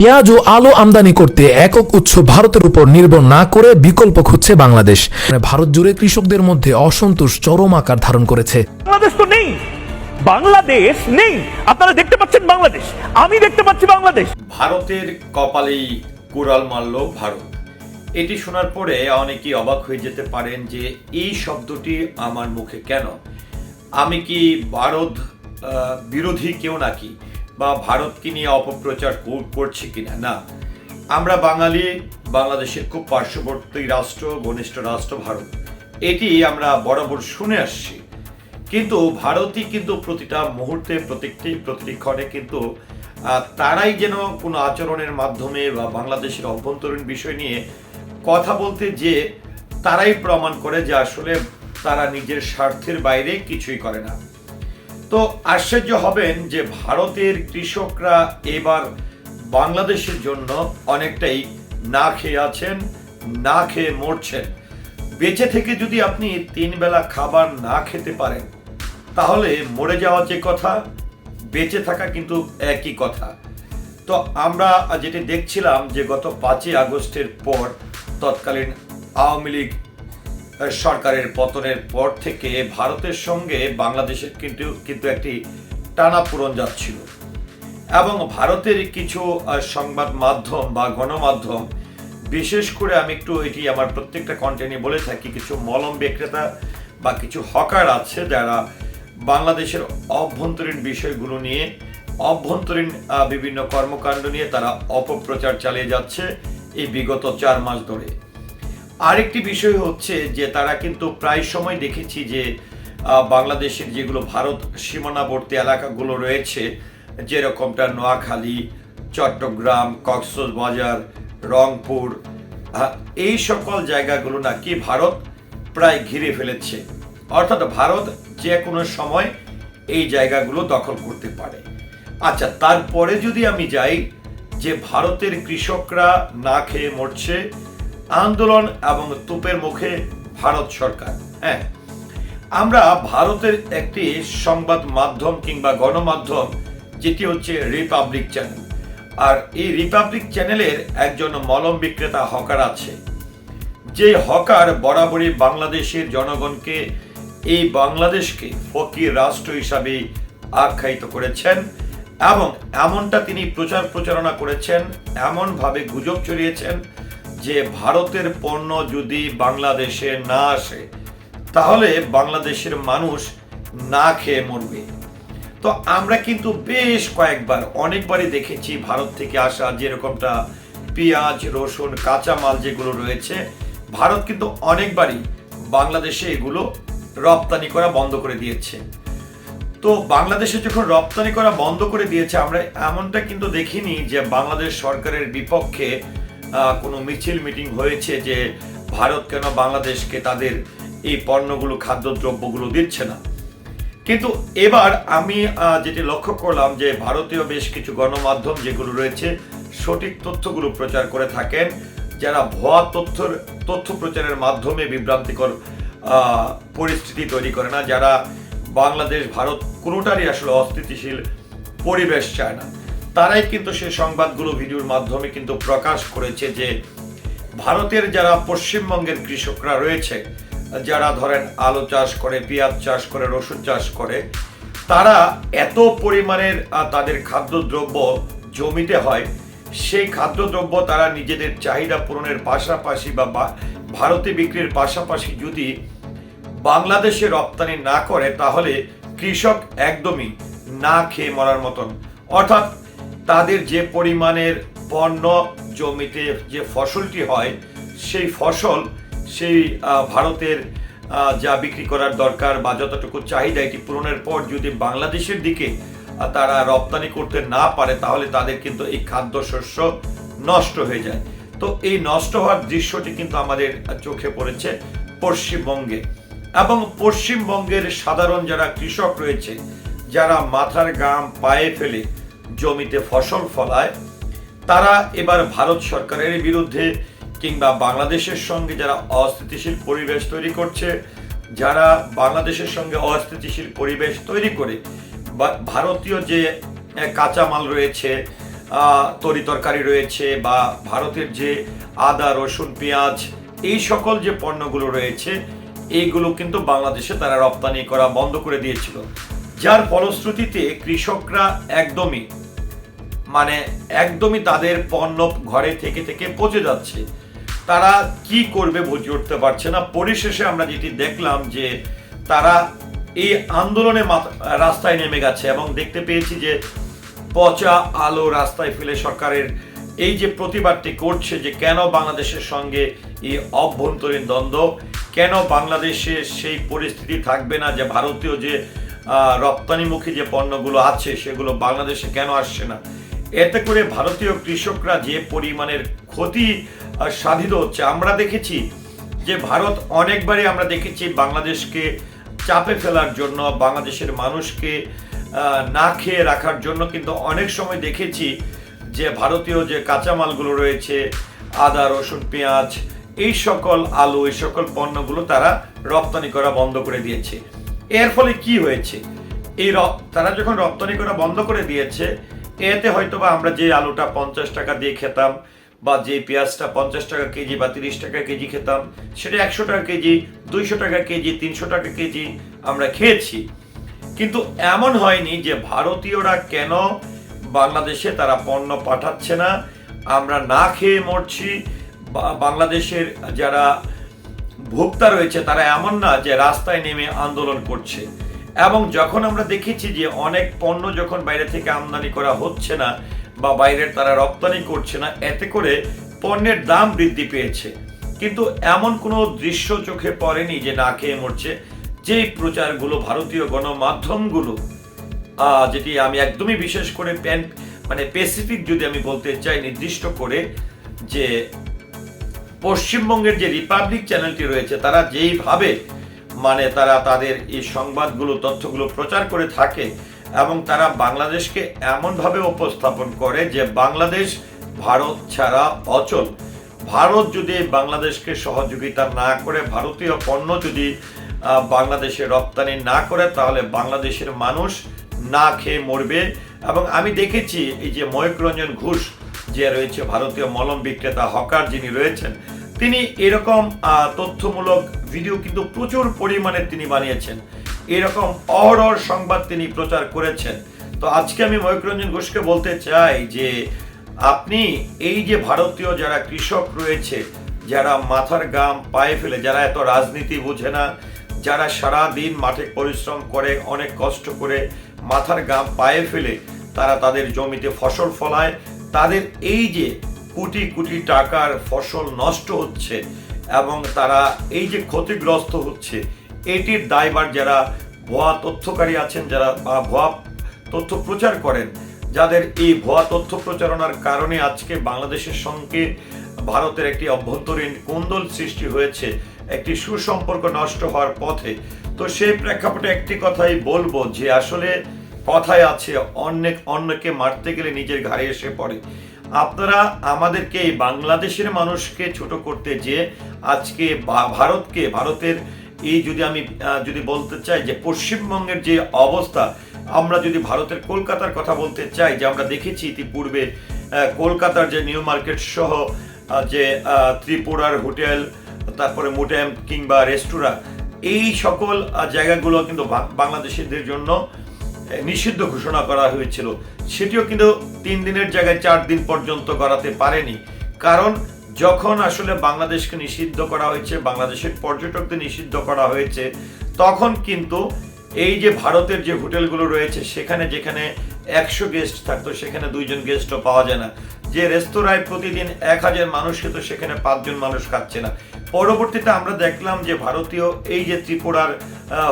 পেঁয়াজ ও আলু আমদানি করতে একক উৎস ভারতের উপর নির্ভর না করে বিকল্প খুঁজছে বাংলাদেশ। মানে ভারত জুড়ে কৃষকদের মধ্যে অসন্তোষ চরম আকার ধারণ করেছে। বাংলাদেশ তো নেই। বাংলাদেশ নেই। আপনারা দেখতে পাচ্ছেন বাংলাদেশ। আমি দেখতে পাচ্ছি বাংলাদেশ। ভারতের কপালেই কুড়াল মারল ভারত। এটি শোনার পরে অনেকেই অবাক হয়ে যেতে পারেন যে এই শব্দটি আমার মুখে কেন? আমি কি ভারত আহ, বিরোধী কেউ নাকি? বা ভারতকে নিয়ে অপপ্রচার কর- করছি কিনা? না। আমরা বাঙালি, বাংলাদেশের খুব পার্শ্ববর্তী রাষ্ট্র, ঘনিষ্ঠ রাষ্ট্র ভারত। এটি আমরা বরাবর শুনে আসছি। কিন্তু ভারতই কিন্তু প্রতিটা মুহূর্তে প্রত্যেকটি প্রতিটি ক্ষণে কিন্তু তারাই যেন কোনো আচরণের মাধ্যমে বা বাংলাদেশের অভ্যন্তরীণ বিষয় নিয়ে কথা বলতে যে, তারাই প্রমাণ করে যে আসলে তারা নিজের স্বার্থের বাইরে কিছুই করে না। তো আশ্চর্য হবেন যে ভারতের কৃষকরা এবার বাংলাদেশের জন্য অনেকটাই না খেয়ে আছেন, না খেয়ে মরছেন। বেঁচে থেকে যদি আপনি তিন বেলা খাবার না খেতে পারেন, তাহলে মরে যাওয়া যে কথা, বেঁচে থাকা কিন্তু একই কথা। তো আমরা যেটি দেখছিলাম যে গত পাঁচই আগস্টের পর তৎকালীন আওয়ামী লীগ সরকারের পতনের পর থেকে ভারতের সঙ্গে বাংলাদেশের কিন্তু কিন্তু একটি টানাপূরণ যাচ্ছিল। এবং ভারতের কিছু সংবাদ মাধ্যম বা গণমাধ্যম, বিশেষ করে আমি একটু এটি আমার প্রত্যেকটা কন্টেন্টে বলে থাকি, কিছু মলম বিক্রেতা বা কিছু হকার আছে যারা বাংলাদেশের অভ্যন্তরীণ বিষয়গুলো নিয়ে, অভ্যন্তরীণ বিভিন্ন কর্মকাণ্ড নিয়ে তারা অপপ্রচার চালিয়ে যাচ্ছে এই বিগত চার মাস ধরে। আরেকটি বিষয় হচ্ছে যে তারা কিন্তু প্রায় সময় দেখেছি যে বাংলাদেশের যেগুলো ভারত সীমানাবর্তী এলাকাগুলো রয়েছে, যেরকমটা নোয়াখালী, চট্টগ্রাম, কক্সবাজার, রংপুর এই সকল জায়গাগুলো নাকি ভারত প্রায় ঘিরে ফেলেছে। অর্থাৎ ভারত যে কোনো সময় এই জায়গাগুলো দখল করতে পারে। আচ্ছা তারপরে যদি আমি যাই যে ভারতের কৃষকরা না খেয়ে মরছে আন্দোলন এবং তোপের মুখে ভারত সরকার হ্যাঁ? আমরা ভারতের একটি সংবাদ মাধ্যম কিংবা গণমাধ্যম, যেটি হচ্ছে রিপাবলিক চ্যানেল আর এই রিপাবলিক চ্যানেলের একজন মলম বিক্রেতা হকার আছে। যে হকার বরাবরই বাংলাদেশের জনগণকে, এই বাংলাদেশকে ফকির রাষ্ট্র হিসাবে আখ্যায়িত করেছেন এবং এমনটা তিনি প্রচার প্রচারণা করেছেন, এমনভাবে গুজব ছড়িয়েছেন যে ভারতের পণ্য যদি বাংলাদেশে না আসে, তাহলে বাংলাদেশের মানুষ না খেয়ে মরবে। তো আমরা কিন্তু বেশ কয়েকবার, অনেকবারই দেখেছি ভারত থেকে আসা যেরকমটা পেঁয়াজ, রসুন, কাঁচামাল যেগুলো রয়েছে, ভারত কিন্তু অনেকবারই বাংলাদেশে এগুলো রপ্তানি করা বন্ধ করে দিয়েছে। তো বাংলাদেশে যখন রপ্তানি করা বন্ধ করে দিয়েছে, আমরা এমনটা কিন্তু দেখিনি যে বাংলাদেশ সরকারের বিপক্ষে কোনো মিছিল মিটিং হয়েছে যে ভারত কেন বাংলাদেশকে তাদের এই পণ্যগুলো, খাদ্যদ্রব্যগুলো দিচ্ছে না। কিন্তু এবার আমি যেটি লক্ষ্য করলাম যে ভারতীয় বেশ কিছু গণমাধ্যম যেগুলো রয়েছে, সঠিক তথ্যগুলো প্রচার করে থাকেন, যারা ভুয়া তথ্যর, তথ্য প্রচারের মাধ্যমে বিভ্রান্তিকর পরিস্থিতি তৈরি করে না, যারা বাংলাদেশ, ভারত কোনোটারই আসলে অস্থিতিশীল পরিবেশ চায় না। তারাই কিন্তু সেই সংবাদগুলো ভিডিওর মাধ্যমে কিন্তু প্রকাশ করেছে যে ভারতের যারা পশ্চিমবঙ্গের কৃষকরা রয়েছে, যারা ধরেন আলু চাষ করে, পেঁয়াজ চাষ করে, রসুন চাষ করে, তারা এত পরিমাণের তাদের খাদ্যদ্রব্য জমিতে হয়, সেই খাদ্যদ্রব্য তারা নিজেদের চাহিদা পূরণের পাশাপাশি বা, ভারতে বিক্রির পাশাপাশি যদি বাংলাদেশে রপ্তানি না করে, তাহলে কৃষক একদমই না খেয়ে মরার মতন। অর্থাৎ তাদের যে পরিমাণের পণ্য জমিতে যে ফসলটি হয়, সেই ফসল সেই ভারতের যা বিক্রি করার দরকার বা যতটুকু চাহিদা এটি পূরণের পর যদি বাংলাদেশের দিকে তারা রপ্তানি করতে না পারে, তাহলে তাদের কিন্তু এই খাদ্যশস্য নষ্ট হয়ে যায়। তো এই নষ্ট হওয়ার দৃশ্যটি কিন্তু আমাদের চোখে পড়েছে পশ্চিমবঙ্গে। এবং পশ্চিমবঙ্গের সাধারণ যারা কৃষক রয়েছে, যারা মাথার গাম পায়ে ফেলে জমিতে ফসল ফলায়, তারা এবার ভারত সরকারের বিরুদ্ধে কিংবা বাংলাদেশের সঙ্গে যারা অস্থিতিশীল পরিবেশ তৈরি করছে, যারা বাংলাদেশের সঙ্গে অস্থিতিশীল পরিবেশ তৈরি করে ভারতীয় যে কাঁচামাল রয়েছে তরি তরকারি রয়েছে, বা ভারতের যে আদা, রসুন, পেঁয়াজ, এই সকল যে পণ্যগুলো রয়েছে, এইগুলো কিন্তু বাংলাদেশে তারা রপ্তানি করা বন্ধ করে দিয়েছিল। যার ফলশ্রুতিতে কৃষকরা একদমই মানে একদমই তাদের পণ্য ঘরে থেকে থেকে পচে যাচ্ছে। তারা কি করবে বুঝে উঠতে পারছে না। পরিশেষে আমরা যেটি দেখলাম যে তারা এই আন্দোলনে রাস্তায় নেমে গেছে এবং দেখতে পেয়েছি যে পচা আলো রাস্তায় ফেলে সরকারের এই যে প্রতিবাদটি করছে যে কেন বাংলাদেশের সঙ্গে এই অভ্যন্তরীণ দ্বন্দ্ব, কেন বাংলাদেশে সেই পরিস্থিতি থাকবে না যে ভারতীয় যে রপ্তানিমুখী যে পণ্যগুলো আছে সেগুলো বাংলাদেশে কেন আসছে না? এতে করে ভারতীয় কৃষকরা যে পরিমাণের ক্ষতি সাধিত হচ্ছে, আমরা দেখেছি যে ভারত অনেকবারই আমরা দেখেছি বাংলাদেশকে চাপে ফেলার জন্য, বাংলাদেশের মানুষকে না খেয়ে রাখার জন্য, কিন্তু অনেক সময় দেখেছি যে ভারতীয় যে কাঁচামালগুলো রয়েছে, আদা, রসুন, পেঁয়াজ, এই সকল আলু, এই সকল পণ্যগুলো তারা রপ্তানি করা বন্ধ করে দিয়েছে। এর ফলে কি হয়েছে? এই তারা যখন রপ্তানি করা বন্ধ করে দিয়েছে এতে হয়তো বা আমরা যে আলুটা পঞ্চাশ টাকা দিয়ে খেতাম বা যে পেঁয়াজটা পঞ্চাশ টাকা কেজি বা তিরিশ টাকা কেজি খেতাম, সেটা একশো টাকা কেজি, দুইশো টাকা কেজি, তিনশো টাকা কেজি আমরা খেয়েছি। কিন্তু এমন হয়নি যে ভারতীয়রা কেন বাংলাদেশে তারা পণ্য পাঠাচ্ছে না, আমরা না খেয়ে মরছি। বাংলাদেশের যারা ভোক্তা রয়েছে, তারা এমন না যে রাস্তায় নেমে আন্দোলন করছে। এবং যখন আমরা দেখেছি যে অনেক পণ্য যখন বাইরে থেকে আমদানি করা হচ্ছে না বা বাইরের তারা রপ্তানি করছে না, এতে করে পণ্যের দাম বৃদ্ধি পেয়েছে। কিন্তু এমন কোনো দৃশ্য চোখে পড়েনি যে না খেয়ে মরছে। যেই প্রচারগুলো, ভারতীয় গণমাধ্যমগুলো যেটি আমি একদমই বিশেষ করে প্যান মানে স্পেসিফিক যদি আমি বলতে চাই, নির্দিষ্ট করে যে পশ্চিমবঙ্গের যে রিপাবলিক চ্যানেলটি রয়েছে, তারা যেইভাবে মানে তারা তাদের এই সংবাদগুলো, তথ্যগুলো প্রচার করে থাকে এবং তারা বাংলাদেশকে এমনভাবে উপস্থাপন করে যে বাংলাদেশ ভারত ছাড়া অচল। ভারত যদি বাংলাদেশকে সহযোগিতা না করে, ভারতীয় পণ্য যদি বাংলাদেশে রপ্তানি না করে, তাহলে বাংলাদেশের মানুষ না খেয়ে মরবে। এবং আমি দেখেছি এই যে ময়ূক রঞ্জন ঘোষ যে রয়েছে, ভারতীয় মলম বিক্রেতা হকার যিনি রয়েছেন, তিনি এরকম তথ্যমূলক ভিডিও কিন্তু প্রচুর পরিমাণে তিনি বানিয়েছেন। এরকম অহরহ সংবাদ তিনি প্রচার করেছেন। তো আজকে আমি ময়ূক রঞ্জন ঘোষকে বলতে চাই যে, আপনি এই যে ভারতীয় যারা কৃষক রয়েছে, যারা মাথার গাম পায়ে ফেলে, যারা এত রাজনীতি বোঝে না, যারা সারা দিন মাঠে পরিশ্রম করে, অনেক কষ্ট করে মাথার গাম পায়ে ফেলে, তারা তাদের জমিতে ফসল ফলায়, তাদের এই যে কোটি কোটি টাকার ফসল নষ্ট হচ্ছে এবং তারা এই যে ক্ষতিগ্রস্ত হচ্ছে, এটির দায়ভার যারা ভুয়া তথ্যকারী আছেন, যারা বা ভুয়া তথ্য প্রচার করেন, যাদের এই ভুয়া তথ্য প্রচারণার কারণে আজকে বাংলাদেশের সঙ্গে ভারতের একটি অভ্যন্তরীণ কোন্দল সৃষ্টি হয়েছে, একটি সুসম্পর্ক নষ্ট হওয়ার পথে। তো সেই প্রেক্ষাপটে একটি কথাই বলব যে আসলে কথায় আছে অন্যকে মারতে গেলে নিজের ঘাড়ে এসে পড়ে। আপনারা আমাদেরকে এই বাংলাদেশের মানুষকে ছোট করতে যে আজকে ভারতকে, ভারতের এই যদি আমি যদি বলতে চাই যে পশ্চিমবঙ্গের যে অবস্থা, আমরা যদি ভারতের কলকাতার কথা বলতে চাই, যে আমরা দেখেছি ইতিপূর্বে কলকাতার যে নিউ মার্কেট সহ যে ত্রিপুরার হোটেল, তারপরে মোটেম কিংবা রেস্তোরাঁ, এই সকল জায়গাগুলো কিন্তু বাংলাদেশিদের জন্য নিষিদ্ধ ঘোষণা করা হয়েছিল। সেটিও কিন্তু তিন দিনের জায়গায় চার দিন পর্যন্ত করাতে পারেনি। কারণ যখন আসলে বাংলাদেশকে নিষিদ্ধ করা হয়েছে, বাংলাদেশের পর্যটকদের নিষিদ্ধ করা হয়েছে, তখন কিন্তু এই যে ভারতের যে হোটেলগুলো রয়েছে, সেখানে যেখানে একশো গেস্ট থাকতো, সেখানে দুইজন গেস্টও পাওয়া যায় না। যে রেস্তোরাঁয় প্রতিদিন এক হাজার মানুষ খেত, সেখানে পাঁচজন মানুষ খাচ্ছে না। পরবর্তীতে আমরা দেখলাম যে ভারতীয় এই যে ত্রিপুরার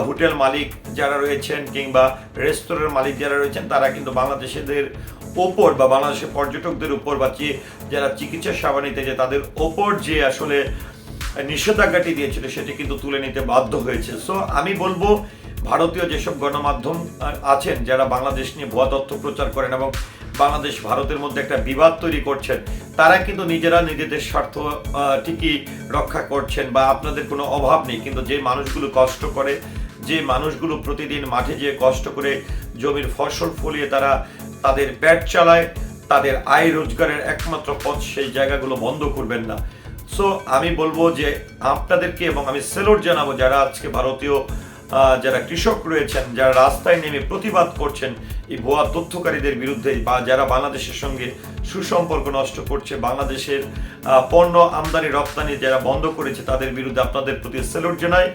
হোটেল মালিক যারা রয়েছেন কিংবা রেস্তোরাঁর মালিক যারা রয়েছেন, তারা কিন্তু বাংলাদেশিদের ওপর বা বাংলাদেশের পর্যটকদের উপর বা যে- যারা চিকিৎসা সেবা নিতে যায়, তাদের ওপর যে আসলে নিষেধাজ্ঞাটি দিয়েছিল, সেটি কিন্তু তুলে নিতে বাধ্য হয়েছে। সো আমি বলব ভারতীয় যেসব গণমাধ্যম আছেন, যারা বাংলাদেশ নিয়ে ভুয়া তথ্য প্রচার করেন এবং বাংলাদেশ ভারতের মধ্যে একটা বিবাদ তৈরি করছেন, তারা কিন্তু নিজেরা নিজেদের স্বার্থ ঠিকই রক্ষা করছেন বা আপনাদের কোনো অভাব নেই। কিন্তু যে মানুষগুলো কষ্ট করে, যে মানুষগুলো প্রতিদিন মাঠে যেয়ে কষ্ট করে জমির ফসল ফলিয়ে তারা তাদের পেট চালায়, তাদের আয় রোজগারের একমাত্র পথ সেই জায়গাগুলো বন্ধ করবেন না। সো আমি বলব যে আপনাদেরকে এবং আমি সেলোট জানাব যারা আজকে ভারতীয় যারা কৃষক রয়েছেন, যারা রাস্তায় নেমে প্রতিবাদ করছেন, এই ভুয়া তথ্যকারীদের বিরুদ্ধে বা যারা বাংলাদেশের সঙ্গে সুসম্পর্ক নষ্ট করছে, বাংলাদেশের পণ্য আমদানি রপ্তানি যারা বন্ধ করেছে, তাদের বিরুদ্ধে আপনাদের প্রতি সেলুট জানাই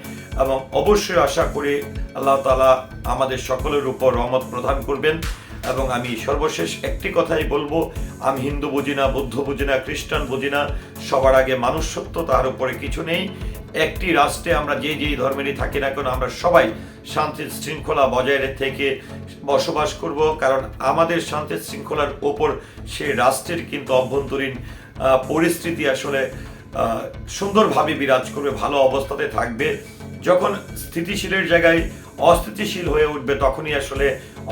এবং অবশ্যই আশা করি আল্লাহ তালা আমাদের সকলের উপর রহমত প্রদান করবেন। এবং আমি সর্বশেষ একটি কথাই বলব, আমি হিন্দু বুঝি না, বৌদ্ধ বুঝি না, খ্রিস্টান বুঝি না, সবার আগে মানুষ সত্য তার উপরে কিছু নেই। একটি রাষ্ট্রে আমরা যে যেই ধর্মেরই থাকি না কেন, আমরা সবাই শান্তির শৃঙ্খলা বজায় থেকে বসবাস করব। কারণ আমাদের শান্তির শৃঙ্খলার ওপর সেই রাষ্ট্রের কিন্তু অভ্যন্তরীণ পরিস্থিতি আসলে সুন্দরভাবে বিরাজ করবে, ভালো অবস্থাতে থাকবে। যখন স্থিতিশীলের জায়গায় অস্থিতিশীল হয়ে উঠবে, তখনই আসলে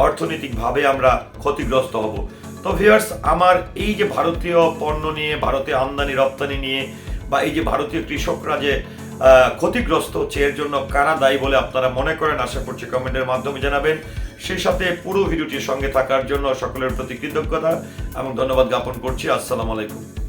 অর্থনৈতিকভাবে আমরা ক্ষতিগ্রস্ত হব। তো ভিউয়ার্স আমার এই যে ভারতীয় পণ্য নিয়ে ভারতীয় আমদানি, রপ্তানি নিয়ে, বা এই যে ভারতীয় কৃষকরা যে ক্ষতিগ্রস্ত হচ্ছে এর জন্য কারা দায়ী বলে আপনারা মনে করেন, আশা করছি কমেন্টের মাধ্যমে জানাবেন। সেই সাথে পুরো ভিডিওটির সঙ্গে থাকার জন্য সকলের প্রতি কৃতজ্ঞতা এবং ধন্যবাদ জ্ঞাপন করছি। আসসালামু আলাইকুম।